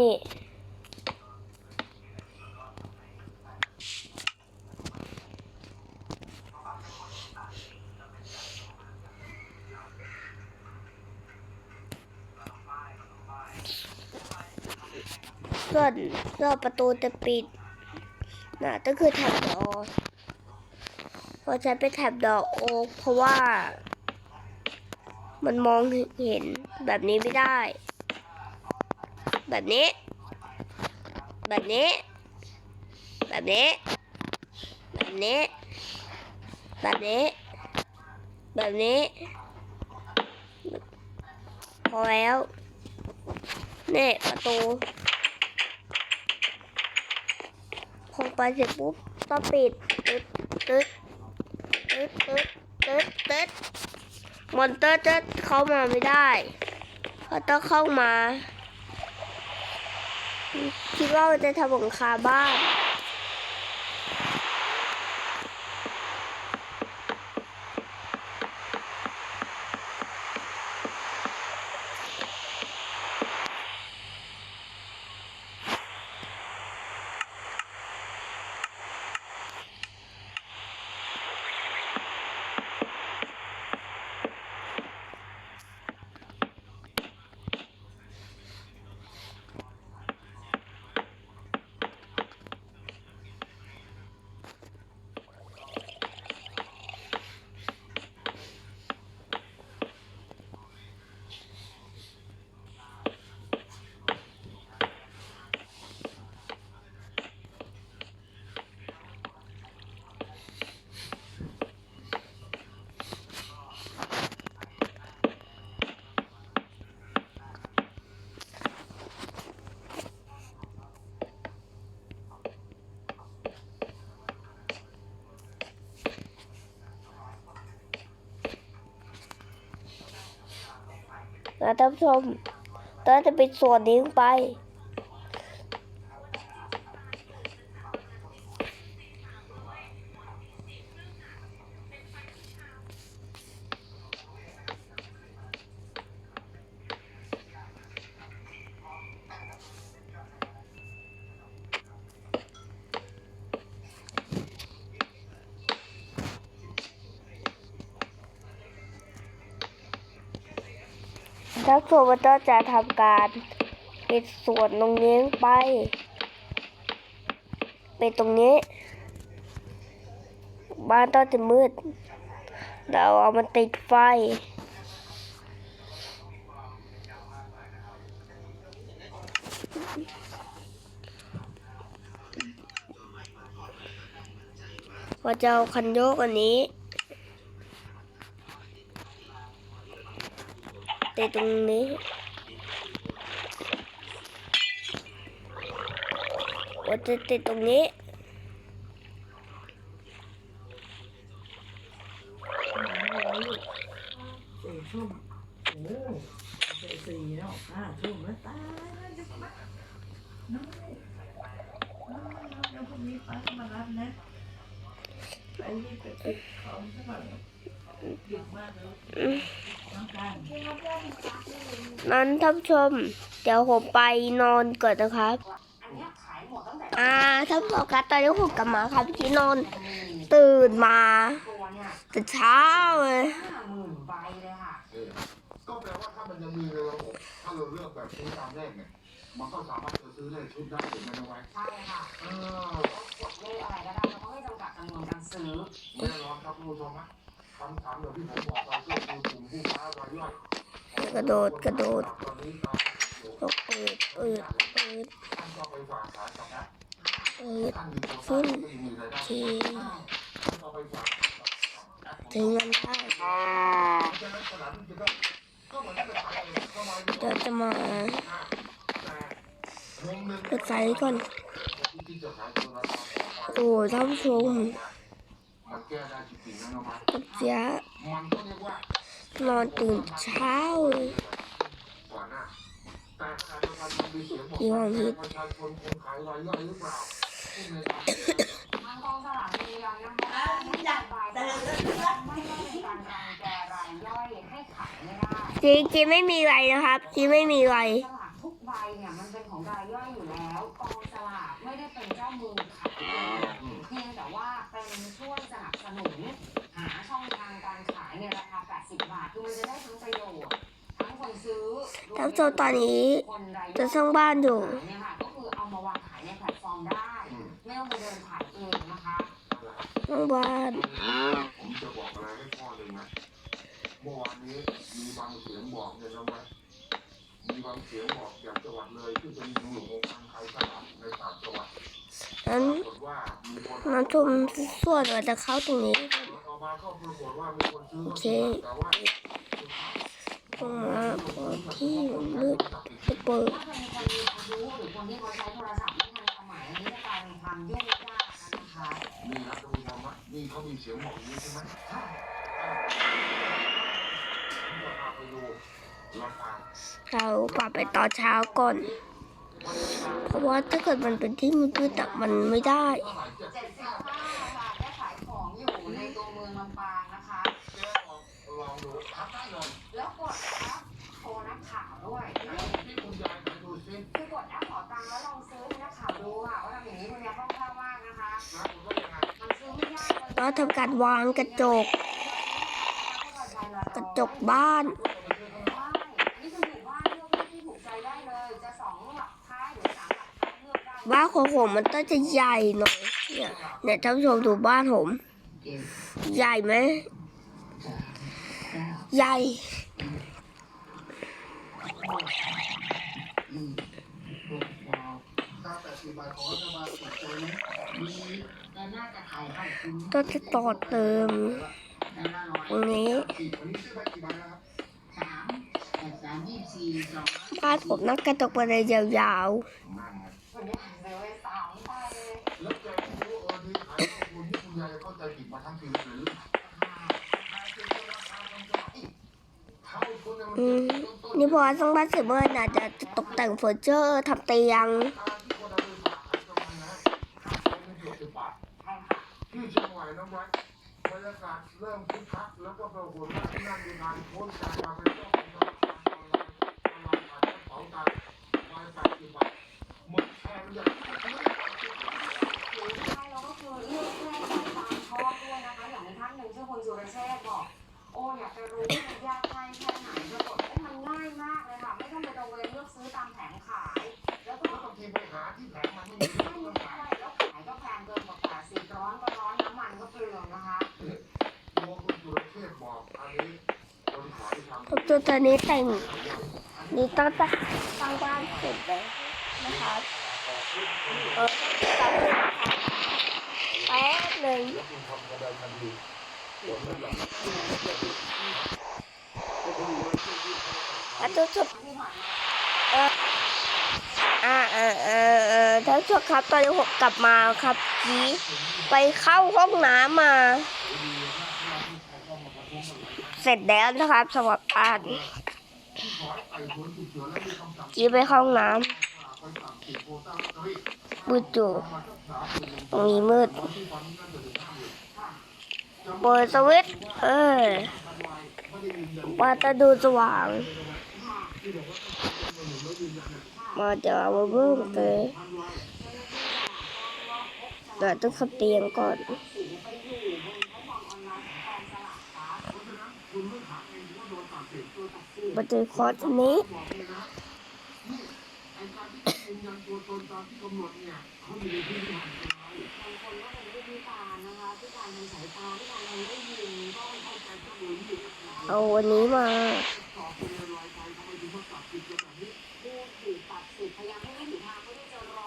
นี่ ส่วนรอบประตูจะปิดนะก็คือแถบดอกเพราะฉันเป็นแถบดอกโอเพราะว่า มันมองเห็นแบบนี้ไม่ได้ แบบนี้ แบบนี้ แบบนี้ แบบนี้ แบบนี้ แบบนี้ พอแล้วนี่ประตูพอไปเสร็จปุ๊บก็ปิดตึ๊ดตึ๊ดตึ๊ดตึ๊ดตึ๊ดตึ๊ดมอนเตอร์จะเข้ามาไม่ได้เขาต้องเข้ามา คิดว่ามันจะทำหลังคาบ้าน นะท่านผู้ชมตอนจะปิดส่วนนี้ไป ถ้าส่วนมันก็จะทำการปิดส่วนตรงนี้ไปป็นตรงนี้ บ้านต้องจะมืด เราเอามันติดไฟ ว่าจะเอาคันโยกอันนี้ ติดตรงนี้ว่าจะติดตรงนี้สี่ทุ่มโอ้สี่แล้วห้าทุ่มแล้วตายแล้วจะมาน้อยน้อยน้อยวพรุ่งนี้ป้าก็มารับนะไปรีบไปปิดของซะก่อน นั้นท่านชม เดี๋ยวผมไปนอนก่อนนะครับอ่าท่านผู้ชมครับตอนนี้ผมกลับมาครับที่นอน ตื่นมาแต่เช้าเลยก็แปลว่าถ้ามันยังมีในระบบถ้าเราเลือกแบบซื้อตามเลขเนี่ยมันก็สามารถจะซื้อเลขชุดได้ถูกไหมน้องไว้ใช่ค่ะเออกดเลขอะไรก็ได้เราก็ไม่จำกัดจำนวนการซื้อแน่นอนครับคุณผู้ชมฮะ กระโดดกระโดดตอนนี้ตามก็เปิดเปิดเปิดเปิดขึ้นก็ยังมีรายได้ทีท่านก็ไปฝากกับแอปถึงเงินได้าดนี้ก็ก็เหมือนจะขายเองก็มาอยู่เดี๋ยวจะมาแต่วงหนึ่งเปิดไฟก่อนโอ้ท่านผู้ชม มันแก้ได้จริงๆนะน้องครับกับเสียมันก็เรียกว่านอนตื่นเช้าเลยก่อนหน้าแต่ขณะเดียวกันมันมีเสียงบอกที่ห้องนี้ประชาชนคงขายรายย่อยหรือเปล่าที่ในทางทางกองสลากยืนยันนะคะไม่ได้บายแต่ไม่ต้องเป็นการรังแกรายย่อยให้ขายไม่ได้จริงจริงไม่มีไรนะครับจริงไม่มีไรทุกใบเนี่ยมันเป็นของรายย่อยอยู่แล้วกองสลากไม่ได้เป็นเจ้ามือขาย เป็นช่วยสนับสนุนหาช่องทางการขายในราคา 80 บาทคือมันจะได้ทั้งประโยชน์ทั้งคนซื้อท่านผู้ชมตอนนี้คนรายย่จะอยสร้างบ้านอยู่เนี่ยค่ะก็คือเอามาวางขายในแพลตฟอร์มได้ ไม่ต้องไปเดินขายเองนะคะสร้างบ้านผมจะบอกอะไรให้พ่อเลยนะเมื่อวานนี้มีบางเสียงบอกเนี่ยนะว่ามีบางเสียงบอกอย่างจังหวัดเลยที่เป็นหนึ่งองค์การขายสลากในสามจังหวัด นั้นปรากฏว่มส่วนเราจะเข้าตรงนี้ โอเคตรงมาพอที่มืดจะเปิดเป็นคนมีอายุหรือคนที่เขาม่ทันสมัยอันนี้จะกลายเป็นความยุ่งยากนะคะนี่ครับท่านผู้ชมอกนี้ใช่ไหมเราปรับไปตอนเช้าก่อน เพราะว่าถ้าเกิดมันเป็นที่มืดๆอะมันไม่ได้เท่าไหร่เจ็ดเจ็ดสิบห้าค่ะได้ขายของอยู่ในตัวเมืองลำปางนะคะเจ๊ลองลองดูทำได้เลยแล้วกดแอปโทรนักข่าวด้วยไหนไปดูซิคือกดแล้วลองซื้อให้นักข่าวดูค่ะว่าทำอย่างนี้คุณเนี่ยคล่องแคล่วมากนะคะนะคุณว่ายังไงมันซื้อไม่ยากเลยเราทำการวางกระจก กระจกบ้าน บ้านของผมมันต้องจะใหญ่หน่อย เนี่ยเนท่านผู้ชมดูบ้านผม ใหญ่ไหม ใหญ่ ต้องจะต่อเติมตรงนี้บ้านผมนักกระตกไปเลยยาว นไงวันนี้ซื้อไว้สามใบเลยแล้วแกไม่รู้เออที่ขายข้อมูลที่คุณยายเข้าใจผิดมาทั้งชีวิตเลยหรือเปล่าเท่าคุณเนี่ยมันๆอืเจ็มบต้นๆนี่พอสร้างบ้านเสร็จเมื่อไหร่น่ะจะตกแต่งเฟอร์นิเจอร์ทำเตียงที่คนเอาไปฝากขายกำลังนะเป็นเกือบสิบบาทใช่ค่ะที่เชียงใหม่น้องไว้บรรยากาศเริ่มคึกคักแล้วก็ปรากฏว่าที่นั่นมีงานโพสต์การมาเป็นเจ้าของ ตัวตอนนี้แต่งนี่ต้องจะสร้างบ้านเสร็จแล้วนะคะเออแป๊บนึงนะคะแป๊บหนึ่งอะทุกทุกเอออ่าเออเออเออท่านผู้ชมครับตอนนี้ผมกลับมาครับกี้ไปเข้าห้องน้ำมา เสร็จแล้วนะครับสำหรับบ้านไอ้คนฉุกเฉินแล้วมีไปเข้าห้องน้ำมืดอยู่ตรงนี้มืดเปิดสวิตช์เออว่าจะดูสว่าง มาเดี๋ยวเอาเบิ่มเลยเดี๋ยวต้องขับเตียงก่อน มาเจอคอร์สอันนี้ไอ้การที่ยืนยันตัวตนตามที่กำหนดเนี่ยเขาอยู่ในพื้นที่ห่างไกลบางคนก็เอาวันนี้มาสอบเป็นลอยไปทำไมถึงมากนแบบนี้ผู้ถูกตัดสิทธิ์พยายามให้ไม่ถืองเพื่อที่จะร้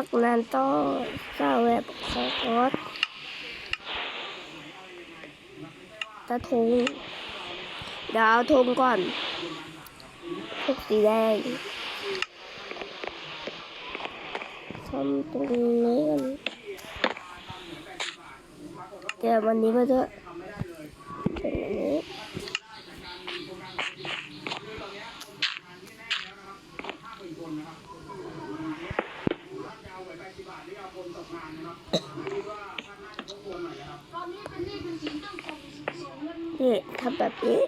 ากนั้นต้องก้าวแบบคอร์สตะทง เดี๋ยวเอาทงก่อนพวกสีแดงทำตรงนี้กันเดี๋ยววันนี้มาเถอะตรงนี้นี่ทำแบบนี้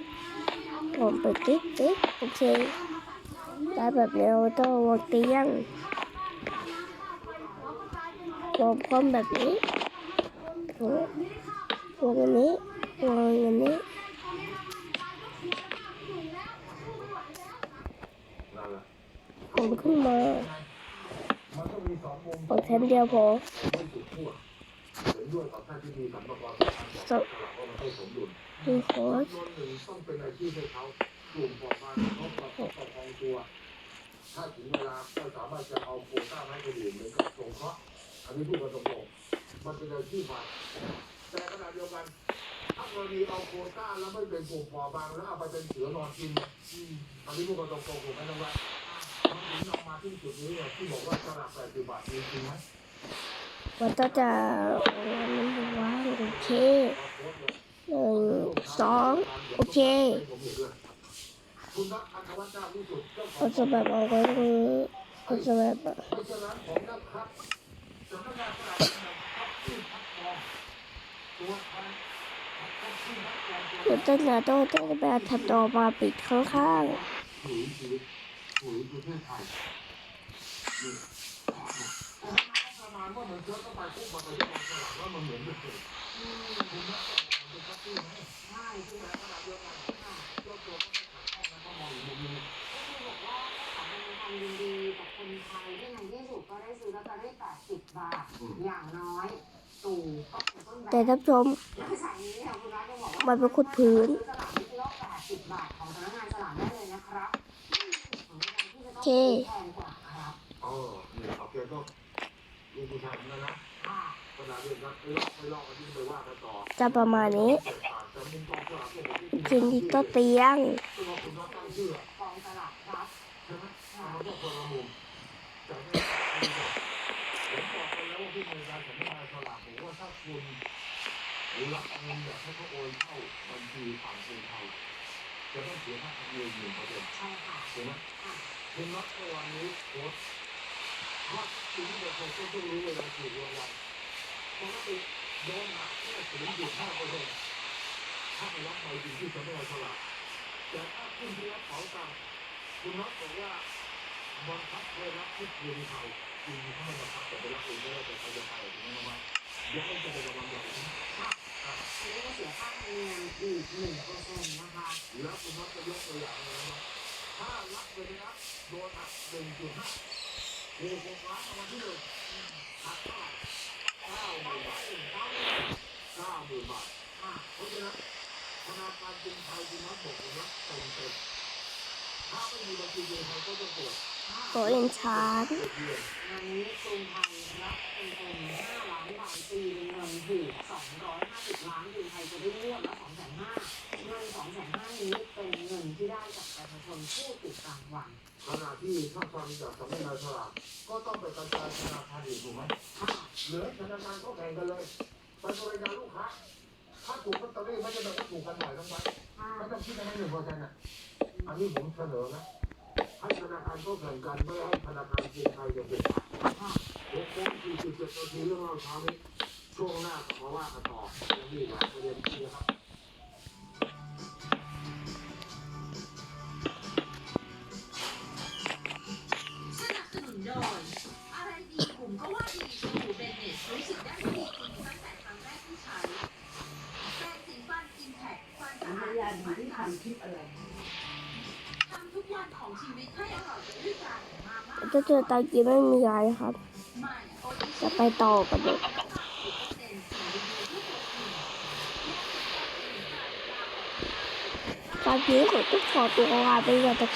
ผมไปติ๊กติ๊กโอเคได้แบบนี้เราต้องวางเตียงวางพร้อมแบบนี้วางอันนี้วางอันนี้ผมขึ้นมามันก็มีสองมุมเอาแทนเดียวพอสุดที่สรรพากรการบอกสลักว่ามันให้สมดุลมีโค้ช จำนวนหนึ่งต้องเป็นอาชีพให้เขากลุ่มปอบบาเขาประกอบประคองตัว ถ้าถึงเวลาก็สามารถจะเอาโควต้ามาให้คนอื่นเหมือนกับสงเคราะห์อันนี้พูดกันตรงๆมันเป็นอาชีพใหม่แต่ขณะเดียวกัน ถ้ากรณีเอาโควต้าแล้วไม่เป็นกลุ่มปอบบางแล้วเอาไปเป็นเสือนอนกินอันนี้พูดกันตรงๆถูกไหมน้องรักมันถึงนำมาที่จุดนี้ที่บอกว่าสลักแปดสิบบาทจริงไหมมันก็จะมันวาโอเคหนึ่งสองโอเค เราจะแบบเอาไว้ตรงนี้เราจะแบบเพราะฉะนั้นนะครับสำนักงานสลากกินแบ่งครับที่พักกองตัวแทนครับที่พักกองตัวเราต้องจะต้องแบบถัดต่อมาปิดข้างปุ๋ ยชีวิตปุ๋ยประเทศไทยนี่ประมาณว่าเหมือนเชื้อเข้าไปปุ๊บมันไปที่กองสลากแล้วมันเหมือนเดิมคุณนะมันเป็นครับที่ไหนใช่คือแต่ขนาดเดียวกันเจ้าตัวก็ไม่ขัดข้องนะก็มองอีกมุมนึงก็คือบอกว่าขอแสดงความยินดีกับคนไทยที่ในที่สุดก็ได้ซื้อลอตเตอรี่80 บาท อย่างน้อยตู่ก็เป็นต้นๆแบแต่บท่านผู้ชม แล้วสายนี้เนี่ยคุณรัฐก็บอกว่ามันเป็นขุดพื้น ซื้อสลากที่กิโล80 บาทของสำนักงานสลากได้เลยนะครับของในการที่จะต้องโอเคแพงกว่าครับ อ๋อนี่โอเคก็ลูกผู้ชายเหมือนกันนะค่ะขนาดเดียวกันไปลอกไปลอกกันที่ไปว่ากันต่อ จะประมาณนี้กินที่โต๊ะเตียงซึ่งว่าคุณน้องตั้งชื่อกองสลากครับใช่ไหมมันก็คนละมุมแต่เนี่ยผมบอกไปแล้วว่าที่ในการสำนักงานสลากบอกว่าถ้าคุณรับเงินอยากให้เขาโอนเข้าบัญชีฝั่งคนไทยจะต้องเสียค่าธรรมเนียมหนึ่งเปอร์เซ็นต์ใช่ค่ะถูกไหมคุณนัดเมื่อวานนี้โค้ชว่าที่เราควรต้องรู้เวลาถูกรางวัล ปกติโดนหักแค่ศูนย์จุดห้าเปอร์เซ็นต์ถ้าไปรับใบจริงที่สำนักงานสลากแต่ถ้าคุณไปรับเป๋าตังค์คุณนัดบอกว่าบังคับให้รับที่คืนเขาจริงถ้าไม่บังคับแต่ไปรับเองก็ได้แต่ใครจะไปถึงนั้นไหมเดี๋ยวมันจะเป็นรางใหญ่นะอันนี้ก็เสียค่าธรรมเนียมอีกหนึ่งเปอร์เซ็นต์นะคะแล้วคุณนัดจะยกตัวอย่างอะไรนะถ้ารับเลยนะโดนหักหนึ่งจุดห้าโอ้โหล้านรางวัลที่หนึ่งหักเท่าไหร่ เก้าหมื่นบาทเก้าหมื่าทค่ะเพราะฉะนั้นธนาคารกรุงไทยคุณนัดบอกคุณนัดเต็มเต็มถ้าไม่มีบัญชีเงินไทยก็จะตรวจ โต๊ะเอนชานงานนี้กรุงไทยรับเป็นเต็ม5ล้านปีเป็นเงินถูก250ล้านกรุงไทยจะได้งวดละ2 5 0 0 0เงิน2 5 0นี้เป็นเงินที่ได้จากประชาชนผู้ติดรางวัลขณะที่ถ้าฟังจากสำนักงานสลากก็ต้องไปกระจายธนาคารอื่นถูกไหมเหลือธนาคารก็แข่งกันเลยไปบริการลูกค้าถ้าถูกลอตเตอรี่ไม่จะแบบว่าถูกกันหน่อยทั้งนั้นค่ะไม่ต้องคิดอะไรหนึ่งเปอร์เซ็นต์อะอันนี้ผมเสนอนะ ให้ธนาคารก็แข่งกันไม่ให้ธนาคารกรุงไทยจะเป็นค่ะโอ้โหสี่สิบเจ็ดนาทีเรื่องเราเช้านี้ช่วงหน้าขอว่ากันต่อนี่นะประเด็นที่นะครับสนับสนุนโดยอะไรดีผมก็ว่าดี ถ้าเจอตากีไม่มีอะไรครับ จะไปต่อกันเลยชิเป็นสิ่งดีๆที่ปกปิดตอนนี้ผมต้องขอตัวลาไปก่อนนะครับ